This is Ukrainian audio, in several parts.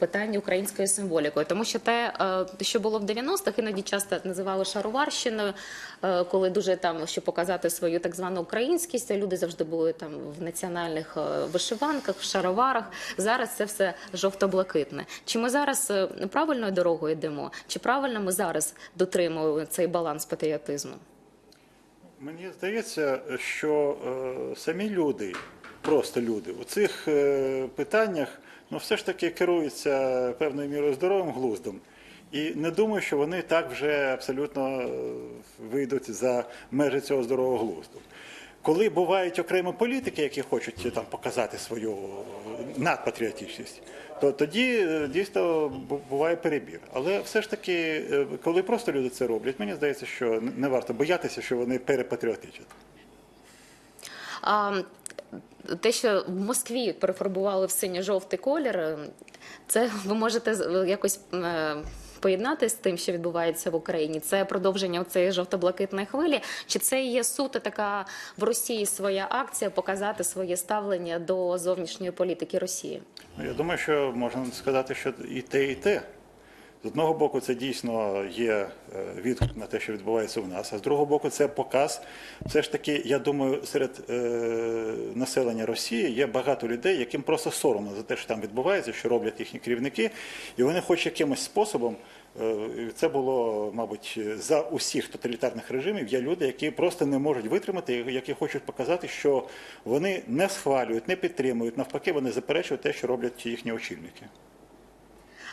питання українською символікою, тому що те, е, що було в 90-х, іноді часто називали шароварщиною, е, коли дуже там, щоб показати свою так звану українськість, люди завжди були там в національних е, вишиванках, в шароварах. Зараз це все жовто-блакитне. Чи ми зараз правильною дорогою йдемо? Чи правильно ми зараз дотримуємо цей баланс патріотизму? Мені здається, що самі люди, просто люди, у цих питаннях ну, все ж таки керуються певною мірою здоровим глуздом. І не думаю, що вони так вже абсолютно е, вийдуть за межі цього здорового глузду. Коли бувають окремі політики, які хочуть е, там показати свою е, надпатріотичність, то тоді дійсно буває перебір. Але все ж таки, коли просто люди це роблять, мені здається, що не варто боятися, що вони перепатріотичать. Те, що в Москві перефарбували в синьо-жовтий колір, е, це ви можете з- якось е, поєднати з тим, що відбувається в Україні. Це продовження цієї жовто-блакитної хвилі. Чи це є суто така в Росії своя акція показати своє ставлення до зовнішньої політики Росії? Ну, Я думаю, що можна сказати, що і те, і те. З одного боку, це дійсно є е, відгук на те, що відбувається у нас, а з другого боку, це показ. Все ж таки, я думаю, серед е, населення Росії є багато людей, яким просто соромно за те, що там відбувається, що роблять їхні керівники, і вони хоч якимось способом. е, Це було, мабуть, за усіх тоталітарних режимів. Є люди, які просто не можуть витримати, які хочуть показати, що вони не схвалюють, не підтримують. Навпаки, вони заперечують те, що роблять їхні очільники.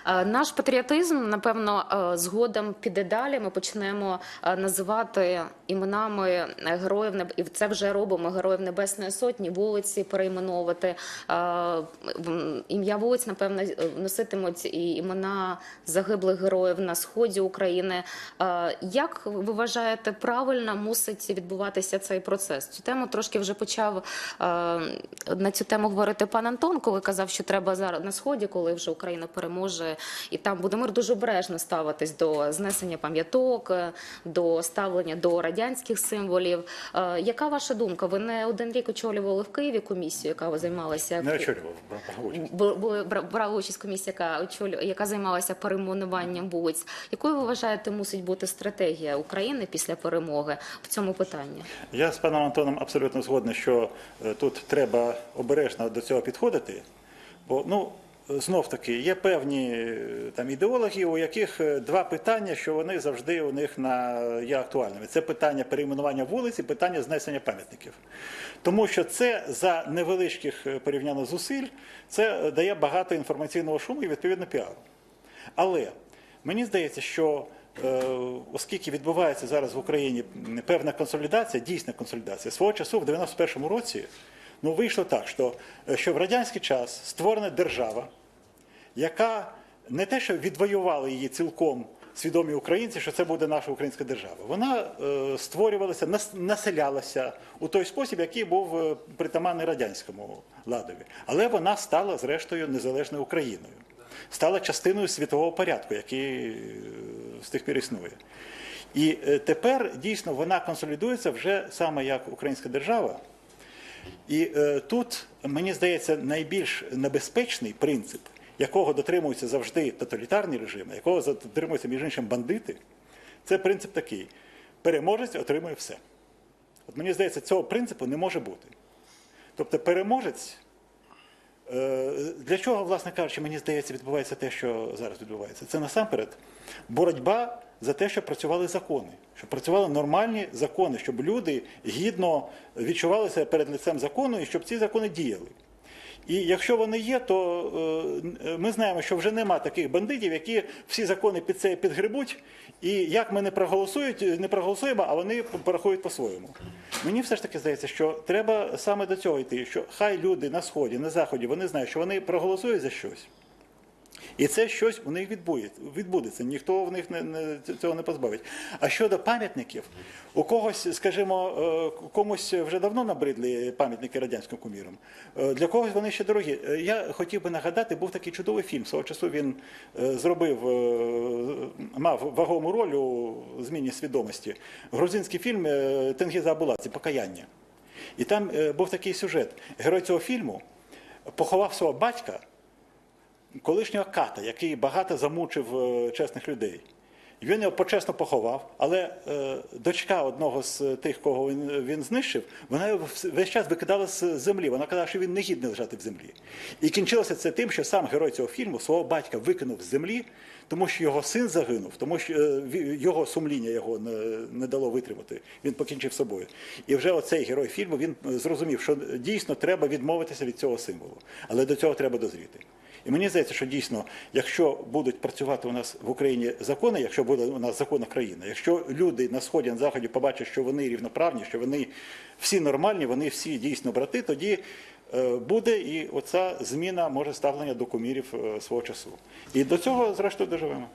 Е, Наш патріотизм, напевно, е, згодом піде далі. Ми почнемо е, називати іменами героїв і це вже робимо героїв Небесної Сотні, вулиці перейменовувати. Ім'я вулиць, напевно, носитимуть і імена загиблих героїв на сході України. Як ви вважаєте, правильно мусить відбуватися цей процес? Цю тему трошки вже почав на цю тему говорити пан Антон, коли казав, що треба зараз на сході, коли вже Україна переможе, і там буде мир дуже обережно ставитись до знесення пам'яток, е, до ставлення до радянських символів. Е, Яка ваша думка? Ви не один рік очолювали в Києві комісію, яка займалася Не очолював брав участь. Бу- були бра- брала участь комісія, яка очолю, яка займалася перейменуванням вулиць. Якою ви вважаєте, мусить бути стратегія України після перемоги в цьому питанні? Я з паном Антоном абсолютно згодний, що е, тут треба обережно до цього підходити. Бо ну знов таки є певні е, там ідеологи, у яких е, два питання, що вони завжди у них на є актуальними. Це питання перейменування вулиць і питання знесення пам'ятників. Тому що це за невеличких е, порівняно зусиль, це дає багато інформаційного шуму і відповідно піару. Але мені здається, що оскільки відбувається зараз в Україні певна консолідація, дійсна консолідація, свого часу в 91-му році ну, вийшло так, що, е, що в радянський час створена держава, яка не те, що відвоювали її цілком свідомі українці, що це буде наша українська держава. Вона е, створювалася, нас- населялася у той спосіб, який був е, притаманний радянському ладові. Але вона стала, зрештою, незалежною Україною. Стала частиною світового порядку, який е, з тих пір існує. І тепер дійсно вона консолідується вже саме як українська держава. І е, тут, мені здається, найбільш небезпечний принцип, якого дотримуються завжди тоталітарні режими, якого дотримуються, між іншим, бандити, це принцип такий: переможець отримує все. От мені здається, цього принципу не може бути. Тобто, переможець. е, Для чого, власне кажучи, мені здається, відбувається те, що зараз відбувається? Це насамперед боротьба за те, щоб працювали закони, щоб працювали нормальні закони, щоб люди гідно відчувалися перед лицем закону і щоб ці закони діяли. І якщо вони є, то е, ми знаємо, що вже нема таких бандитів, які всі закони під це підгребуть, і як ми не проголосують, не проголосуємо, а вони порахують по-своєму. Мені все ж таки здається, що треба саме до цього йти, що хай люди на сході, на заході, вони знають, що вони проголосують за щось. І це щось у них відбудеться. Ніхто в них не, не, цього не позбавить. А щодо пам'ятників, у когось, скажімо, е, комусь вже давно набридли пам'ятники радянським кумірам. Е, Для когось вони ще дорогі. Е, Я хотів би нагадати, був такий чудовий фільм. Свого часу він зробив, мав вагому роль у зміні свідомості. Грузинський фільм Тенгіза Абуладзе Покаяння. І там був такий сюжет. Герой цього фільму поховав свого батька колишнього ката, який багато замучив е, чесних людей. Він його почесно поховав, але е, дочка одного з тих, кого він, він знищив, вона його весь час викидала з землі. Вона казала, що він не гідний лежати в землі. І кінчилося це тим, що сам герой цього фільму свого батька викинув з землі, тому що його син загинув, тому що е, його сумління його не, не дало витримати. Він покінчив собою. І вже оцей герой фільму він зрозумів, що дійсно треба відмовитися від цього символу, але до цього треба дозріти. І мені здається, що дійсно, якщо будуть працювати у нас в Україні закони, якщо буде у нас законна країна, якщо люди на сході на заході побачать, що вони рівноправні, що вони всі нормальні, вони всі дійсно брати, тоді е, буде і оця зміна може ставлення до кумірів е, свого часу. І до цього, зрештою, доживемо.